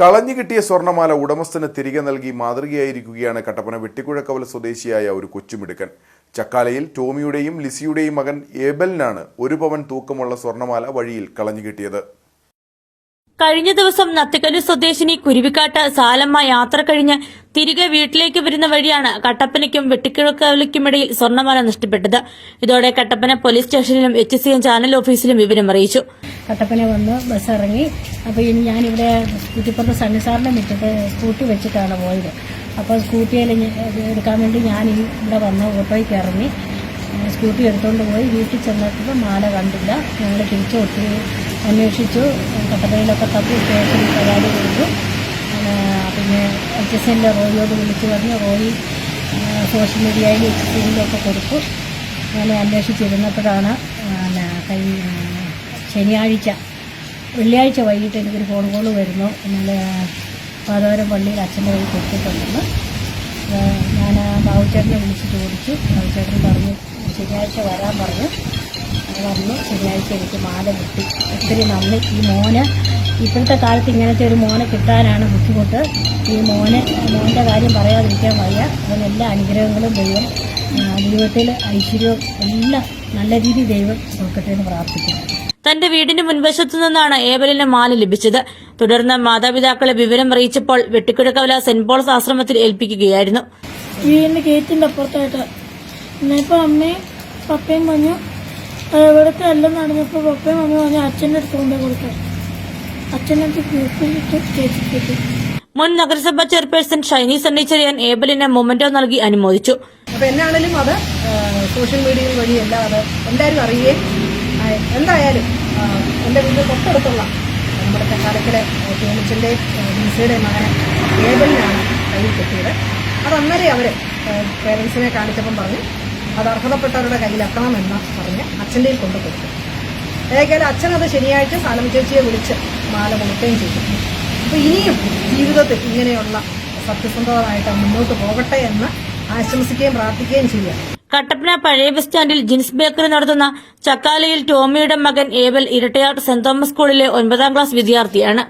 കളഞ്ഞു കിട്ടിയ സ്വർണമാല ഉടമസ്ഥന് തിരികെ നൽകി മാതൃകയായിരിക്കുകയാണ് കട്ടപ്പന വെട്ടിക്കുഴക്കവല സ്വദേശിയായ ഒരു കൊച്ചുമിടുക്കൻ. ചക്കാലയിൽ ടോമിയുടെയും ലിസിയുടെയും മകൻ ഏബലിനാണ് ഒരു പവൻ തൂക്കമുള്ള സ്വർണമാല വഴിയിൽ കളഞ്ഞു കിട്ടിയത്. കഴിഞ്ഞ ദിവസം നത്തിക്കല്ലു സ്വദേശിനി കുരുവിക്കാട്ട് സാലമ്മ യാത്ര കഴിഞ്ഞ് തിരികെ വീട്ടിലേക്ക് വരുന്ന വഴിയാണ് കട്ടപ്പനയ്ക്കും വെട്ടിക്കിഴക്കവലയ്ക്കുമിടയിൽ സ്വർണമാല നഷ്ടപ്പെട്ടത്. ഇതോടെ കട്ടപ്പന പോലീസ് സ്റ്റേഷനിലും എച്ച് സി എം ചാനൽ ഓഫീസിലും വിവരം അറിയിച്ചു. കട്ടപ്പന വന്ന് ബസ് ഇറങ്ങി അപ്പോൾ ഇനി ഞാനിവിടെ കുറ്റിപ്പുറത്ത് സണ്ണി സാറിന്റെ മുറ്റത്ത് സ്കൂട്ടി വെച്ചിട്ടാണ് പോയത്. അപ്പോൾ സ്കൂട്ടിയിൽ എടുക്കാൻ വേണ്ടി ഞാൻ ഇവിടെ വന്ന് ഓട്ടോയ്ക്ക് ഇറങ്ങി. സ്കൂട്ടി എടുത്തുകൊണ്ട് പോയി. വീട്ടിൽ ചെന്നപ്പോൾ മാല കണ്ടില്ല. ഞങ്ങൾ തിരിച്ചു ഒത്തിരി അന്വേഷിച്ചു. കട്ടപ്പനയിലൊക്കെ തപ്പി സ്റ്റേഷനിൽ പരാതി കൊടുത്തു. പിന്നെ എച്ച് എസ് എന്റെ റോയിയോട് വിളിച്ച് പറഞ്ഞ് റോയി സോഷ്യൽ മീഡിയയിൽ എച്ച് എസ് ഒക്കെ കൊടുത്തു. അങ്ങനെ അന്വേഷിച്ചിരുന്നപ്പോഴാണ് കഴിഞ്ഞ ശനിയാഴ്ച വെള്ളിയാഴ്ച വൈകിട്ട് എനിക്കൊരു ഫോൺ കോൾ വരുന്നു. എന്നാൽ പാതോരം പള്ളിയിൽ അച്ഛന്റെ കയ്യിൽ കൊടുത്തിട്ടുണ്ടെന്ന്. ഞാൻ ബാബുചേട്ടനെ വിളിച്ച് ചോദിച്ചു. ബാബുചേട്ടൻ പറഞ്ഞു ശനിയാഴ്ച വരാൻ പറഞ്ഞു. വന്നു. ശനിയാഴ്ച എനിക്ക് മാല കിട്ടി. ഒത്തിരി നന്ദി. ഈ മോന് ഇപ്പോഴത്തെ കാലത്ത് ഇങ്ങനത്തെ ഒരു മോനെ കിട്ടാനാണ് ബുദ്ധിമുട്ട്. ഈ മോന് മോന്റെ കാര്യം പറയാതിരിക്കാൻ വയ്യ. അവന് എല്ലാ അനുഗ്രഹങ്ങളും ദൈവം ജീവിതത്തിൽ ഐശ്വര്യവും എല്ലാം നല്ല രീതിയിൽ ദൈവം നോക്കട്ടെ എന്ന് പ്രാർത്ഥിക്കുന്നു. തന്റെ വീടിന് മുൻവശത്തു നിന്നാണ് ഏബലിന് മാല ലഭിച്ചത്. തുടർന്ന് മാതാപിതാക്കളെ വിവരം അറിയിച്ചപ്പോൾ വെട്ടിക്കിടക്കവല സെന്റ് പോൾസ് ആശ്രമത്തിൽ ഏൽപ്പിക്കുകയായിരുന്നു. വീടിന്റെ ഗേറ്റിന്റെ അപ്പുറത്തായിട്ട്. ഇന്നിപ്പോ അമ്മയും പപ്പയും പറഞ്ഞു "അത് ഇവിടുത്തെ എല്ലാം നടന്നപ്പോൾ പപ്പയും അമ്മയും പറഞ്ഞു അച്ഛന്റെ അടുത്ത് കൊണ്ടേ കൊടുത്തു അച്ഛന്റെ അടുത്ത് ഗ്രൂപ്പിലിട്ട് ചേച്ചി കിട്ടി മുൻ നഗരസഭാ ചെയർപേഴ്സൺ ഷൈനി സണ്ണിച്ചെറിയാൻ ഏബലിന് മൊമെന്റോ നൽകി അനുമോദിച്ചു. അപ്പൊ എന്നാണേലും അത് സോഷ്യൽ മീഡിയ വഴിയല്ല അത് എല്ലാവരും അറിയുകയും എന്തായാലും എന്റെ എന്റെ വീടിന് തൊട്ടടുത്തുള്ള നമ്മുടെ തെക്കാലക്കിലെ ടോമിച്ചന്റെ മിസ്സയുടെ മകനെ ഏബലിനാണ് കയ്യിൽ കിട്ടിയത്. അത് അന്നേരം അവർ പേരൻസിനെ കാണിച്ചപ്പം പറഞ്ഞു അത് അർഹതപ്പെട്ടവരുടെ കയ്യിലെത്തണമെന്ന് പറഞ്ഞ് അച്ഛന്റെ കൊണ്ട് കൊടുത്തു ഏതായാലും അത് ശനിയാഴ്ച സാലം ചേച്ചിയെ വിളിച്ച് മാല കൊടുക്കുകയും ചെയ്തു. അപ്പോൾ ഇനിയും ജീവിതത്തിൽ ഇങ്ങനെയുള്ള സത്യസന്ധമായിട്ട് മുന്നോട്ട് പോകട്ടെ എന്ന് ആശംസിക്കുകയും പ്രാർത്ഥിക്കുകയും ചെയ്യാം കട്ടപ്പന പഴയ ബസ് സ്റ്റാൻഡിൽ ജിൻസ് ബേക്കറി നടത്തുന്ന ചക്കാലയിൽ ടോമിയുടെ മകൻ ഏവൽ ഇരട്ടയാർ സെന്റ് തോമസ് സ്കൂളിലെ ഒൻപതാം ക്ലാസ് വിദ്യാർത്ഥിയാണ്.